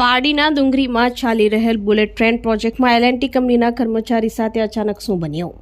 પારડીના ડુંગરીમાં ચાલી રહેલ bullet train પ્રોજેક્ટમાં એલએનટી કંપનીના કર્મચારી સાથે અચાનક શું બન્યું.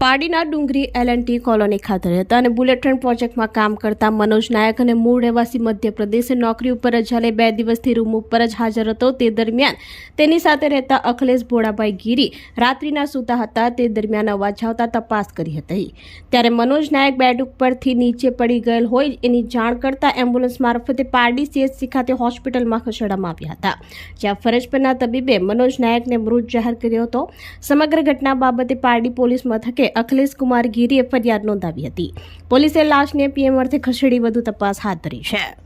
પારડીના Dungri L and T colony ખાતે રહેતા અને બુલેટ ટ્રેન પ્રોજેક્ટમાં કામ કરતા મનોજ નાયક અને મૂળ રહેવાસી મધ્યપ્રદેશે નોકરી ઉપર જ હાલે બે દિવસથી રૂમ ઉપર જ હાજર હતો. તે દરમિયાન તેની સાથે રહેતા અખિલેશ ભોળાભાઈ ગીરી રાત્રિના સૂતા હતા. તે દરમિયાન અવાજ આવતા તપાસ કરી હતી. ત્યારે મનોજ નાયક બેડ ઉપરથી નીચે પડી ગયેલ હોય એની જાણ કરતા એમ્બ્યુલન્સ મારફતે પારડી સીએચસી ખાતે હોસ્પિટલમાં ખસેડવામાં આવ્યા હતા. જ્યાં ફરજ પરના તબીબે મનોજ નાયકને મૃત જાહેર કર્યો હતો. સમગ્ર ઘટના બાબતે પારડી પોલીસ મથકે અખિલેશ કુમાર ગીરીએ ફરિયાદ નોંધાવી હતી. પોલીસે લાશને પીએમ અર્થે ખસેડી વધુ તપાસ હાથ ધરી છે.